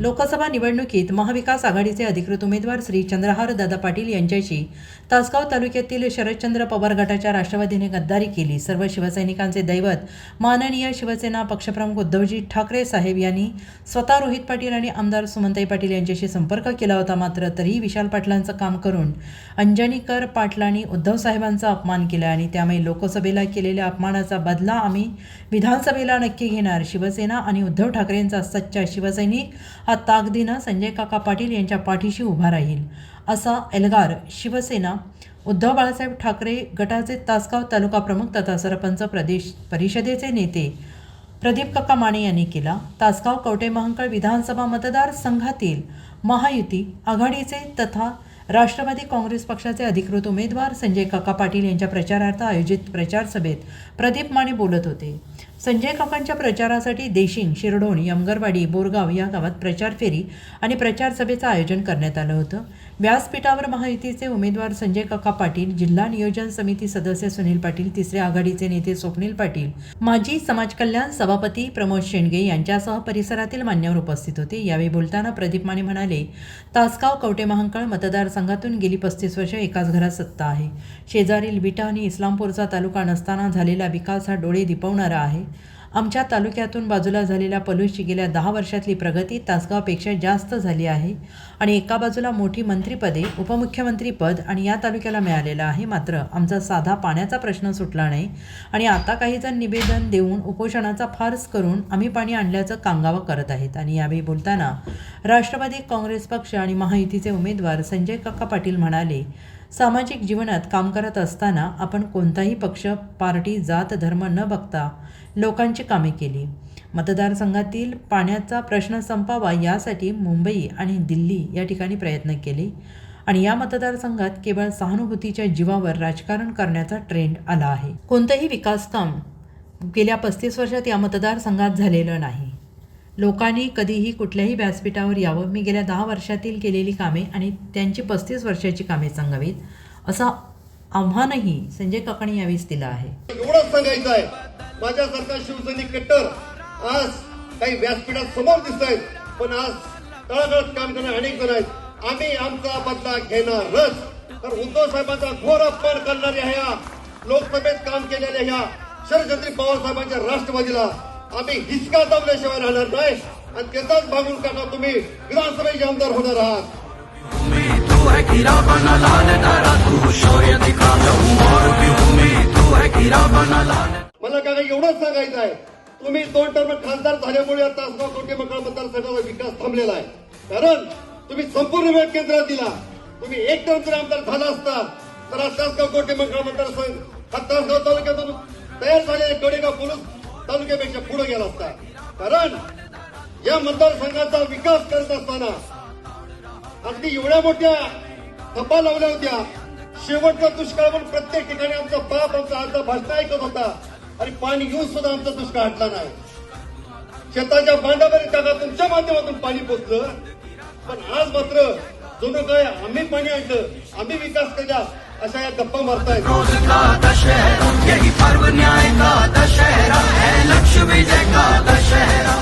लोकसभा निवडणुकीत महाविकास आघाडीचे अधिकृत उमेदवार श्री चंद्रहार दादा पाटील यांच्याशी तासगाव तालुक्यातील शरदचंद्र पवार गटाच्या राष्ट्रवादीने गद्दारी केली. सर्व शिवसैनिकांचे दैवत माननीय शिवसेना पक्षप्रमुख उद्धवजी ठाकरे साहेब यांनी स्वतः रोहित पाटील आणि आमदार सुमंताई पाटील यांच्याशी संपर्क केला होता. मात्र तरीही विशाल पाटलांचं काम करून अंजनीकर पाटलांनी उद्धव साहेबांचा अपमान केला आणि त्यामुळे लोकसभेला केलेल्या अपमानाचा बदला आम्ही विधानसभेला नक्की घेणार. शिवसेना आणि उद्धव ठाकरेंचा सच्चा शिवसैनिक हा ताकदीनं संजय काका पाटील यांच्या पाठीशी उभा राहील असा एल्गार शिवसेना उद्धव बाळासाहेब ठाकरे गटाचे तासगाव तालुका प्रमुख तथा सरपंच प्रदेश परिषदेचे नेते प्रदीप काका माने यांनी केला. तासगाव कवटे महांकाळ विधानसभा मतदारसंघातील महायुती आघाडीचे तथा राष्ट्रवादी काँग्रेस पक्षाचे अधिकृत उमेदवार संजय काका पाटील यांच्या प्रचारार्थ आयोजित प्रचार सभेत प्रदीप माने बोलत होते. संजय काकांच्या प्रचारासाठी देशिंग शिरडोण यमगरवाडी बोरगाव या गावात प्रचार फेरी आणि प्रचार सभेचं आयोजन करण्यात आलं होतं. व्यासपीठावर महायुतीचे उमेदवार संजय काका पाटील जिल्हा नियोजन समिती सदस्य सुनील पाटील तिसरे आघाडीचे नेते स्वप्नील पाटील माजी समाज कल्याण सभापती प्रमोद शेंडगे यांच्यासह परिसरातील मान्यवर उपस्थित होते. यावेळी बोलताना प्रदीप माने म्हणाले तासगाव कवटे महांकाळ मतदारसंघातून गेली पस्तीस वर्ष एकाच घरात सत्ता आहे. शेजारील विटा आणि इस्लामपूरचा तालुका नसताना झालेला विकास हा डोळे दिपवणारा आहे. आमच्या तालुक्यातून बाजूला झालेल्या पलूसची गेल्या दहा वर्षातली प्रगती तासगावपेक्षा जास्त झाली आहे आणि एका बाजूला मोठी मंत्रिपदे उपमुख्यमंत्रीपद आणि या तालुक्याला मिळालेलं आहे. मात्र आमचा साधा पाण्याचा प्रश्न सुटला नाही आणि आता काही जण निवेदन देऊन उपोषणाचा फार्स करून आम्ही पाणी आणल्याचं कांगावा करत आहेत. आणि यावेळी बोलताना राष्ट्रवादी काँग्रेस पक्ष आणि महायुतीचे उमेदवार संजय काका पाटील म्हणाले सामाजिक जीवनात काम करत असताना आपण कोणताही पक्ष पार्टी जात धर्म न बघता लोकांची कामे केली. मतदारसंघातील पाण्याचा प्रश्न संपावा यासाठी मुंबई आणि दिल्ली या ठिकाणी प्रयत्न केले आणि या मतदारसंघात केवळ सहानुभूतीच्या जीवावर राजकारण करण्याचा ट्रेंड आला आहे. कोणतंही विकासकाम गेल्या पस्तीस वर्षात या मतदारसंघात झालेलं नाही. लोकांनी कधीही कुठल्याही व्यासपीठावर यावं. मी गेल्या दहा वर्षातील केलेली कामे आणि त्यांची पस्तीस वर्षाची कामे सांगावीत असं आव्हानही संजय काकणी यावेळीच दिलं आहे. एवढंच सांगायचं आहे. माझ्यासारखा शिवसैनिक कट्टर आज काही व्यासपीठात समोर दिसत आहेत पण आज तळागळत काम करणारे अनेक जण आहेत. आम्ही आमचा बदला घेणारच. तर उद्धव साहेबांचा घोर अपमान करणाऱ्या ह्या लोकसभेत काम केलेल्या ह्या शरदचंद्री पवार साहेबांच्या राष्ट्रवादीला आम्ही हिसका दाबल्याशिवाय राहणार नाही. आणि त्याचाच भागून करणार तुम्ही विधानसभेचे आमदार होणार आहात. मला काय एवढंच सांगायचं आहे. तुम्ही दोन टर्म खासदार झाल्यामुळे आता तासगाव कोटे मकळ मतदारसंघाचा विकास थांबलेला आहे. कारण तुम्ही संपूर्ण वेळ केंद्रात दिला. तुम्ही एक टर्म जर आमदार झाला असता तर आज तासगाव कोटे मकळ मतदारसंघ हा तासगाव तालुक्यातून तयार झालेल्या गडेगाव पोलीस तालुक्यापेक्षा पुढे गेला असता. कारण या मतदारसंघाचा विकास करत असताना अगदी एवढ्या मोठ्या थप्पा लावल्या होत्या. शेवटचा दुष्काळ म्हणून प्रत्येक ठिकाणी आमचा बाप आमचा आजचा भाषण ऐकत होता. आणि पाणी घेऊन सुद्धा आमचा दुष्काळ हटला नाही. शेताच्या बांधावरील टाका तुमच्या माध्यमातून पाणी पोचलं. पण आज मात्र जणू काय आम्ही पाणी आणलं आम्ही विकास केला अशा या गप्पा मारताय रोज का दशहरा यही पर्व न्याय का दशहरा है लक्ष्मी जय का दशहरा